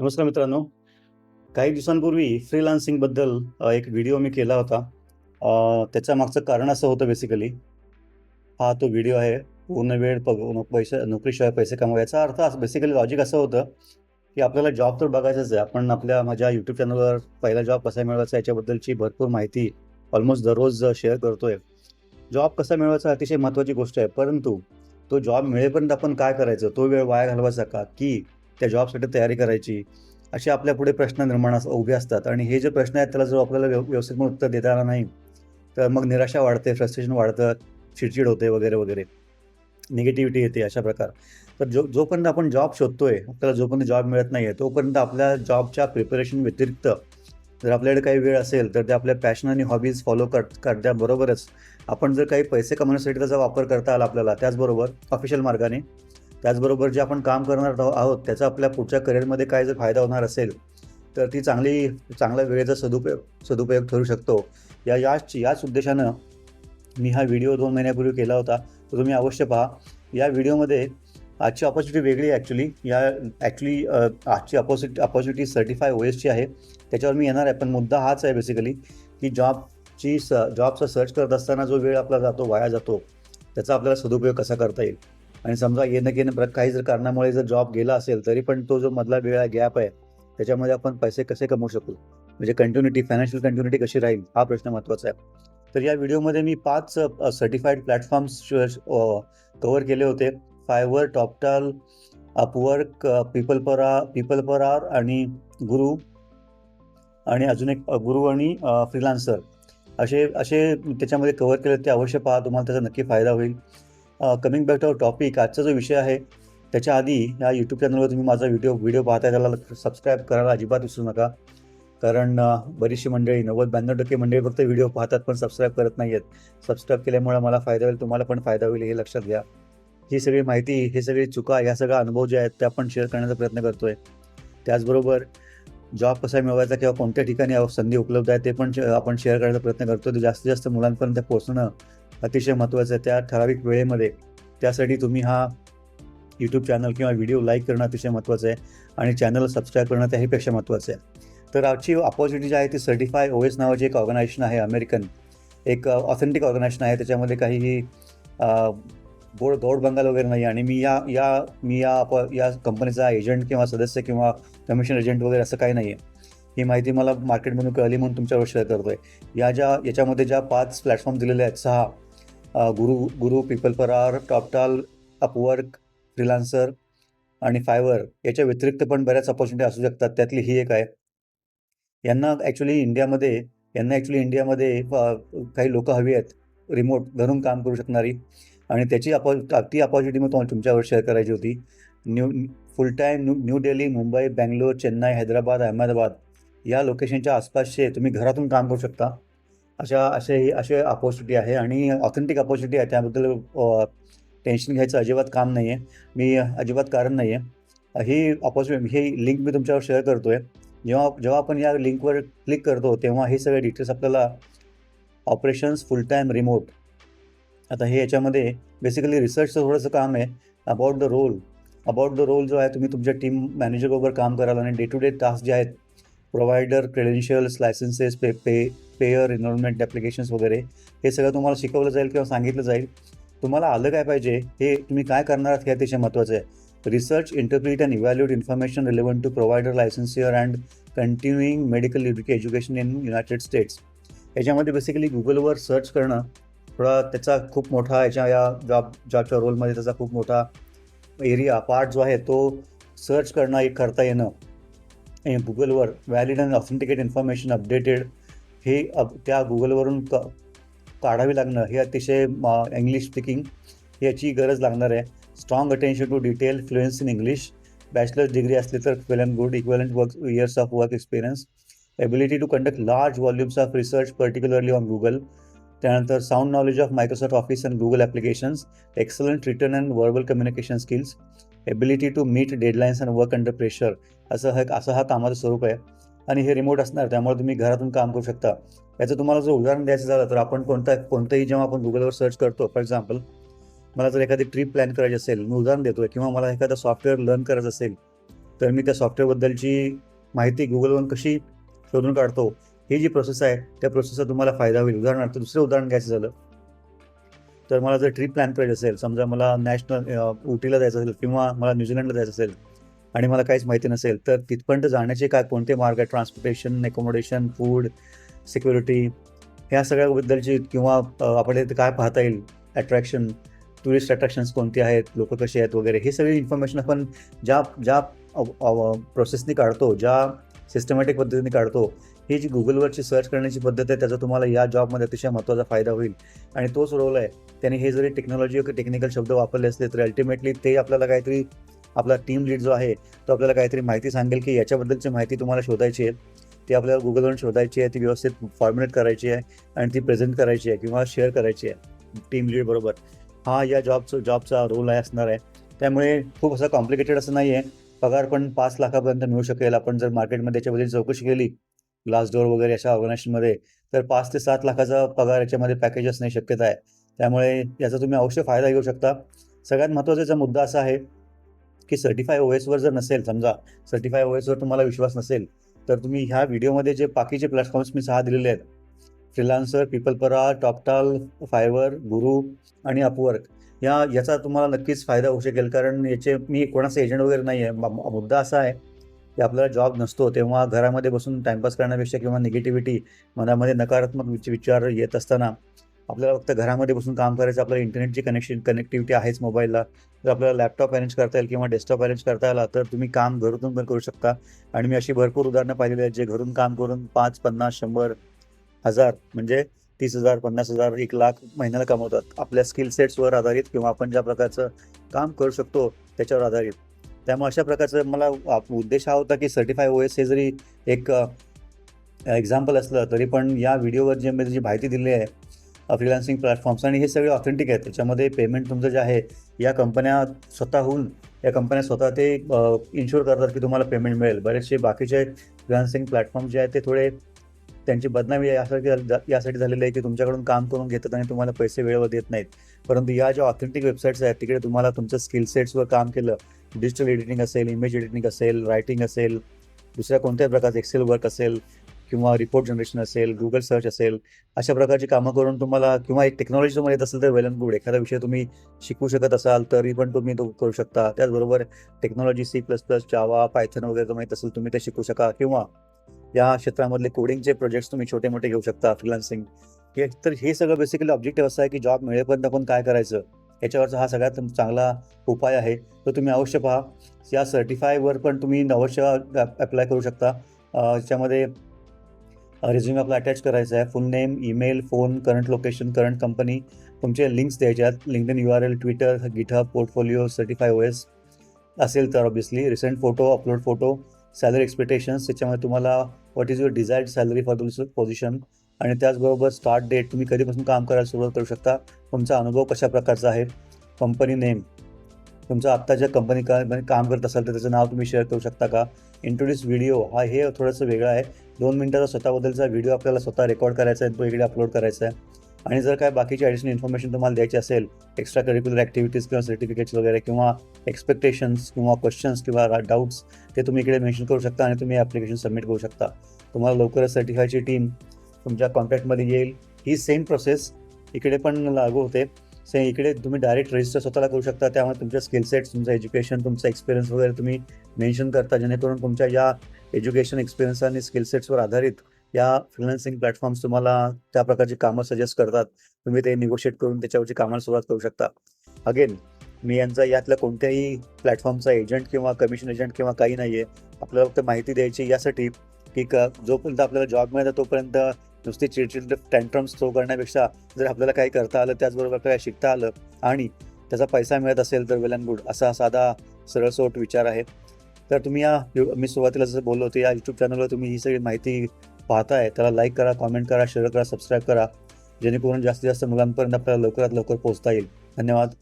नमस्कार मित्रांनो. काही दिवसांपूर्वी फ्रीलान्सिंगबद्दल एक व्हिडिओ मी केला होता. त्याच्या मागचं कारण असं होतं बेसिकली हा तो व्हिडिओ आहे पूर्ण वेळ पग पैसे नोकरीशिवाय पैसे कमवायचा. अर्थ असं बेसिकली लॉजिक असं होतं की आपल्याला जॉब तर बघायचंच आहे. आपण आपल्या माझ्या यूट्यूब चॅनलवर पहिला जॉब कसा मिळवायचा याच्याबद्दलची भरपूर माहिती ऑलमोस्ट दररोज शेअर करतोय. जॉब कसा मिळवायचा अतिशय महत्त्वाची गोष्ट आहे. परंतु तो जॉब मिळेपर्यंत आपण काय करायचं? तो वेळ वाया घालवायचा का? की त्या जॉबसाठी तयारी करायची असे आपल्या पुढे प्रश्न निर्माण उभे असतात. आणि हे जे प्रश्न आहेत त्याला जर आपल्याला व्यवस्थित म्हणून उत्तर देता आलं नाही तर मग निराशा वाढते फ्रस्ट्रेशन वाढतं चिडचिड होते वगैरे वगैरे. निगेटिव्हिटी येते अशा प्रकार. तर जो जोपर्यंत आपण जॉब शोधतोय आपल्याला जोपर्यंत जॉब मिळत नाही आहे तोपर्यंत आपल्या जॉबच्या प्रिपरेशन व्यतिरिक्त जर आपल्याकडे काही वेळ असेल तर ते आपल्या पॅशन आणि हॉबीज फॉलो कर करण्याबरोबरच आपण जर काही पैसे कमवण्यासाठी त्याचा वापर करता आला आपल्याला त्याचबरोबर ऑफिशियल मार्गाने त्याचबरोबर जे आपण काम करणार आहोत त्याचा आपल्या पुढच्या करिअरमध्ये काय जर फायदा होणार असेल तर ती चांगली चांगल्या वेळेचा सदुपयोग सदुपयोग ठरू शकतो. या याच याच उद्देशानं मी हा व्हिडिओ दोन महिन्यापूर्वी केला होता. तर तुम्ही अवश्य पहा. या व्हिडिओमध्ये आजची ऑपॉर्च्युनिटी वेगळी आहे ॲक्च्युली या ॲक्च्युली आजची ऑपॉर्च्युनिटी अपॉर्च्युनिटी सर्टिफाय ओ एसची आहे. त्याच्यावर मी येणार आहे पण मुद्दा हाच आहे बेसिकली की जॉबची स जॉबचा सर्च करत असताना जो वेळ आपला जातो वाया जातो त्याचा आपल्याला सदुपयोग कसा करता येईल? आणि समजा येणं घेणं काही जर कारणामुळे जर जॉब गेला असेल तरी पण तो जो मधला वेळ गॅप आहे त्याच्यामध्ये आपण पैसे कसे कमवू शकू? म्हणजे कंटिन्युटी फायनान्शियल कंटिन्युटी कशी राहील? हा प्रश्न महत्त्वाचा आहे. तर या व्हिडिओमध्ये मी पाच सर्टिफाईड प्लॅटफॉर्म्स कवर केले होते. Fiverr Toptal Upwork People Per Hour People Per Hour आणि गुरु आणि अजून एक गुरु आणि फ्रीलान्सर असे असे त्याच्यामध्ये कव्हर केले ते अवश्य पहा तुम्हाला त्याचा नक्की फायदा होईल. कमिंग बॅक टू टॉपिक आजचा जो विषय आहे त्याच्या आधी या यूट्यूब चॅनलवर तुम्ही माझा व्हिडिओ व्हिडिओ पाहताय त्याला सबस्क्राईब करायला अजिबात विसरू नका. कारण बरीचशी मंडळी नव्वद ब्याण्णव टक्के मंडळी फक्त व्हिडिओ पाहतात पण सबस्क्राईब करत नाही आहेत. सबस्क्राईब केल्यामुळे मला फायदा होईल तुम्हाला पण फायदा होईल हे लक्षात घ्या. ही सगळी माहिती हे सगळी चुका या सगळा अनुभव जे आहेत ते आपण शेअर करण्याचा प्रयत्न करतोय. त्याचबरोबर जॉब कसा मिळवायचा किंवा कोणत्या ठिकाणी संधी उपलब्ध आहे ते पण आपण शेअर करण्याचा प्रयत्न करतो ते जास्तीत जास्त मुलांपर्यंत पोहोचणं अतिशय महत्त्वाचं आहे त्या ठराविक वेळेमध्ये. त्यासाठी तुम्ही हा यूट्यूब चॅनल किंवा व्हिडिओ लाईक करणं अतिशय महत्त्वाचं आहे आणि चॅनलला सबस्क्राईब करणं त्याहीपेक्षा महत्त्वाचं आहे. तर आजची अपॉर्च्युनिटी जी आहे ती सर्टिफाय ओ एस नावाची एक ऑर्गनायझेशन आहे अमेरिकन एक ऑथेंटिक ऑर्गनायझेशन आहे. त्याच्यामध्ये काहीही गोड गौड बंगाल वगैरे नाही. आणि मी या या मी या अप- या कंपनीचा एजंट किंवा सदस्य किंवा कमिशन एजंट वगैरे असं काही नाही आहे ही माहिती मला मार्केटमधून कळली म्हणून तुमच्यावर शेअर करतो आहे या ज्या याच्यामध्ये ज्या पाच प्लॅटफॉर्म दिलेले आहेत सहा Guru Guru People Per Hour Toptal Upwork Freelancer आणि फायवर याच्या व्यतिरिक्त पण बऱ्याच अपॉर्च्युनिटी असू शकतात. त्यातली ही एक आहे. यांना ॲक्च्युली इंडियामध्ये यांना ॲक्च्युली इंडियामध्ये काही लोकं हवी आहेत. रिमोट घरून काम करू शकणारी. आणि त्याची अपॉ ती अपॉर्च्युनिटी मग तुम्हाला तुमच्यावर शेअर करायची होती. New full time new New Delhi Mumbai Bangalore Chennai Hyderabad Ahmedabad या लोकेशनच्या आसपासचे तुम्ही घरातून काम करू शकता. अशा असे असे अपॉर्च्युनिटी आहे आणि ऑथेंटिक अपॉर्च्युनिटी आहे. त्याबद्दल टेन्शन घ्यायचं अजिबात काम नाही आहे मी अजिबात कारण नाही आहे ही अपॉर्च्युनिटी ही लिंक मी तुमच्यावर शेअर करतो आहे जेव्हा जेव्हा आपण या लिंकवर क्लिक करतो तेव्हा हे सगळे डिटेल्स आपल्याला ऑपरेशन्स फुल टाईम रिमोट आता हे याच्यामध्ये बेसिकली रिसर्चचं थोडंसं काम आहे. About the role about the role जो आहे तुम्ही तुमच्या टीम मॅनेजरबरोबर काम कराल आणि डे टू डे टास्क जे आहेत provider credentials licenses pay pay payer enrollment applications वगैरे हे सगळं तुम्हाला शिकवलं जाईल किंवा सांगितलं जाईल. तुम्हाला आलं काय पाहिजे? हे तुम्ही काय करणार आहात हे अतिशय महत्त्वाचं आहे. Research interpret and evaluate information relevant to provider licensure and continuing medical education in United States याच्यामध्ये बेसिकली गुगलवर सर्च करणं थोडा त्याचा खूप मोठा याच्या या जॉब जॉबच्या रोलमध्ये त्याचा खूप मोठा एरिया पार्ट जो आहे तो सर्च करणं एक करता येणं. गुगलवर valid and authenticate information updated हे अप त्या गुगलवरून क काढावी लागणं हे अतिशय इंग्लिश स्पीकिंग याची गरज लागणार आहे. Strong attention to detail fluency in English bachelor's degree असली तर well and good equivalent work years of work experience ability to conduct large volumes of research particularly on Google त्यानंतर sound knowledge of Microsoft Office and Google applications excellent written and verbal communication skills ability to meet deadlines and work under pressure असं हा असं हा कामाचं स्वरूप आहे. आणि हे रिमोट असणार त्यामुळे तुम्ही घरातून काम करू शकता. याचं तुम्हाला जर उदाहरण द्यायचं झालं तर आपण कोणता कोणतंही जेव्हा आपण गुगलवर सर्च करतो फॉर एक्झाम्पल मला जर एखादी ट्रिप प्लॅन करायची असेल मी उदाहरण देतो किंवा मला एखादं सॉफ्टवेअर लर्न करायचं असेल तर मी त्या सॉफ्टवेअरबद्दलची माहिती गुगलवरून कशी शोधून काढतो ही जी प्रोसेस आहे त्या प्रोसेसचा तुम्हाला फायदा होईल. उदाहरणार्थ दुसरं उदाहरण घ्यायचं झालं तर मला जर ट्रिप प्लॅन करायची असेल समजा मला नॅशनल उटीला जायचं असेल किंवा मला न्यूझीलंडला जायचं असेल आणि मला काहीच माहिती नसेल तर तिथपर्यंत जाण्याचे काय कोणते मार्ग आहेत? ट्रान्सपोर्टेशन अकोमोडेशन फूड सिक्युरिटी ह्या सगळ्याबद्दलची किंवा अ, आपल्याला इथे काय पाहता येईल? अट्रॅक्शन टुरिस्ट अट्रॅक्शन्स कोणते आहेत? लोक कसे आहेत वगैरे? हे सगळी इन्फॉर्मेशन आपण ज्या ज्या प्रोसेसनी काढतो ज्या सिस्टमॅटिक पद्धतीने काढतो ही जी गुगलवरची सर्च करण्याची पद्धत आहे त्याचा तुम्हाला या जॉबमध्ये अतिशय महत्त्वाचा फायदा होईल. आणि तोच रोल आहे त्याने हे जरी टेक्नॉलॉजी किंवा टेक्निकल शब्द वापरले असले तरी अल्टिमेटली ते आपल्याला काहीतरी आपला टीम लीड जो आहे तो आपल्याला काहीतरी माहिती सांगेल की याच्याबद्दलची माहिती तुम्हाला शोधायची आहे. ती आपल्याला गुगलवरून शोधायची आहे ती व्यवस्थित फॉर्म्युलेट करायची आहे आणि ती प्रेझेंट करायची आहे किंवा शेअर करायची आहे टीम लीड बरोबर. हा या जॉबचं जॉबचा रोल आहे असणार आहे. त्यामुळे खूप असं कॉम्प्लिकेटेड असं नाही आहे पगार पण पाच लाखापर्यंत मिळू शकेल. आपण जर मार्केटमध्ये याच्याबद्दल चौकशी केली ग्लास डोअर वगैरे अशा ऑर्गनायझेशनमध्ये तर पाच ते सात लाखाचा पगार याच्यामध्ये पॅकेज असणे शक्यता आहे. त्यामुळे याचा तुम्ही अवश्य फायदा घेऊ शकता. सगळ्यात महत्त्वाचा मुद्दा असा आहे की सर्टिफाय ओ एसवर जर नसेल समजा सर्टिफाय ओ एसवर तुम्हाला विश्वास नसेल तर तुम्ही ह्या व्हिडिओमध्ये जे बाकीचे प्लॅटफॉर्म्स मी सहा दिलेले आहेत फ्रीलान्सर पिपलपरा टॉपटाल फायवर गुरु आणि अपवर्क या याचा तुम्हाला नक्कीच फायदा होऊ शकेल. कारण याचे मी कोणाचा एजंट वगैरे नाही आहे मुद्दा असा आहे की आपल्याला जॉब नसतो तेव्हा घरामध्ये बसून टाइमपास करण्यापेक्षा किंवा निगेटिव्हिटी मनामध्ये नकारात्मक विचार येत असताना आपल्याला फक्त घरामध्ये बसून काम करायचं आपल्याला इंटरनेटची कनेक्शन कनेक्टिव्हिटी आहेच मोबाईलला जर आपल्याला लॅपटॉप अरेंज करता येईल किंवा डेस्कटॉप अरेंज करता आला तर तुम्ही काम घरातून पण करू शकता. आणि मी अशी भरपूर उदाहरणं पाहिलेली आहेत जे घरून काम करून पाच पन्नास शंभर हजार म्हणजे तीस हजार पन्नास हजार एक लाख महिन्याला कमवतात. आपल्या स्किल सेट्सवर आधारित किंवा आपण ज्या प्रकारचं काम करू शकतो त्याच्यावर आधारित. त्यामुळे अशा प्रकारचं मला उद्देश हा होता की सर्टिफाय ओ एस हे जरी एक एक्झाम्पल असलं तरी पण या व्हिडिओवर जे मी जी माहिती दिली आहे फ्रीलान्सिंग प्लॅटफॉर्म्स आणि हे सगळे ऑथेंटिक आहेत. त्याच्यामध्ये पेमेंट तुमचं जे आहे या कंपन्या स्वतःहून या कंपन्या स्वतः ते इन्शुअर करतात की तुम्हाला पेमेंट मिळेल. बरेचसे बाकीचे फ्रीलान्सिंग प्लॅटफॉर्म जे आहेत ते थोडे त्यांची बदनामी यासाठी यासाठी झालेली आहे की तुमच्याकडून काम करून घेतात आणि तुम्हाला पैसे वेळेवर देत नाहीत. परंतु या ज्या ऑथेंटिक वेबसाईट्स आहेत तिकडे तुम्हाला तुमचं स्किल सेट्सवर काम केलं डिजिटल एडिटिंग असेल इमेज एडिटिंग असेल रायटिंग असेल दुसऱ्या कोणत्याही प्रकारचं एक्सेल वर्क असेल किंवा रिपोर्ट जनरेशन असेल गुगल सर्च असेल अशा प्रकारची कामं करून तुम्हाला किंवा एक टेक्नॉलॉजी तुम्हाला येत असेल तर वेल अँड गुड एखादा विषय तुम्ही शिकू शकत असाल तरी पण तुम्ही तो करू शकता. त्याचबरोबर technology C plus plus Java Python वगैरे तुम्हाला येत असेल तुम्ही ते शिकू शका. किंवा या क्षेत्रामधले कोडिंगचे प्रोजेक्ट्स तुम्ही छोटे मोठे घेऊ शकता फ्रीलान्सिंग हे तर हे सगळं बेसिकली ऑब्जेक्टिव्ह असं आहे की जॉब मिळेपर्यंत आपण काय करायचं? याच्यावरचा हा सगळ्यात चांगला उपाय आहे. तो तुम्ही अवश्य पहा. या सर्टिफायवर पण तुम्ही अवश्य अप्लाय करू शकता. अं, याच्यामध्ये रिझ्युम आपला अटॅच करायचा आहे. Full name email phone current location current company तुमचे लिंक्स द्यायचे आहेत. LinkedIn U R L Twitter GitHub portfolio certify O S असेल तर obviously recent photo upload photo salary expectations त्याच्यामध्ये तुम्हाला what is your desired salary for दुसरं position आणि त्याचबरोबर स्टार्ट डेट तुम्ही कधीपासून काम करायला सुरुवात करू शकता? तुमचा अनुभव कशा प्रकारचा आहे? कंपनी नेम तुमचं आत्ता ज्या कंपनी का काम करत असाल तर त्याचं नाव तुम्ही शेअर करू शकता का? इंट्रोड्यूस व्हिडिओ हा हे थोडंसं वेगळं आहे. दोन मिनटाचा स्वतःबद्दलचा व्हिडिओ आपल्याला स्वतः रेकॉर्ड करायचा आहे तो इकडे अपलोड करायचा आहे. आणि जर काय बाकीची ॲडिशनल इन्फॉर्मेशन तुम्हाला द्यायची असेल एक्स्ट्रा करिक्युलर ॲक्टिव्हिटीज किंवा सर्टिफिकेट्स वगैरे किंवा एक्सपेक्टेशन्स किंवा क्वेश्चन्स किंवा डाऊट्स ते तुम्ही इकडे मेन्शन करू शकता आणि तुम्ही ॲप्लिकेशन सबमिट करू शकता. तुम्हाला लवकरच सर्टिफायची टीम तुमच्या कॉन्टॅक्टमध्ये येईल. ही सेम प्रोसेस इकडे पण लागू होते. से इकडे तुम्ही डायरेक्ट रजिस्टर स्वतःला करू शकता. त्यामुळे तुमच्या स्किल सेट्स तुमचं एज्युकेशन तुमचा एक्सपिरियन्स वगैरे तुम्ही मेन्शन करता. जेणेकरून तुमच्या या एज्युकेशन एक्सपिरियन्स आणि स्किल सेट्सवर आधारित या फ्रीलान्सिंग प्लॅटफॉर्म्स तुम्हाला त्या प्रकारची कामं सजेस्ट करतात. तुम्ही ते निगोशिएट करून त्याच्यावरची कामाला सुरुवात करू शकता. अगेन मी यांचा यातल्या कोणत्याही प्लॅटफॉर्मचा एजंट किंवा कमिशन एजंट किंवा काही नाही आहे आपल्याला फक्त माहिती द्यायची यासाठी की जोपर्यंत आपल्याला जॉब मिळतं तोपर्यंत नुसती चिडचिड टँट्रम्स थ्रो करण्यापेक्षा जर आपल्याला काही करता आलं त्याचबरोबर आपल्याला शिकता आलं आणि त्याचा पैसा मिळत असेल तर वेल अँड गुड असा साधा सरळसोट विचार आहे. तर तुम्ही या मी सुरुवातीला जसं बोललो होतो या यूट्यूब चॅनलवर तुम्ही ही सगळी माहिती पाहताय त्याला लाईक करा कॉमेंट करा शेअर करा सबस्क्राईब करा. जेणेकरून जास्तीत जास्त मुलांपर्यंत आपल्याला लवकरात लवकर पोहोचता येईल. धन्यवाद.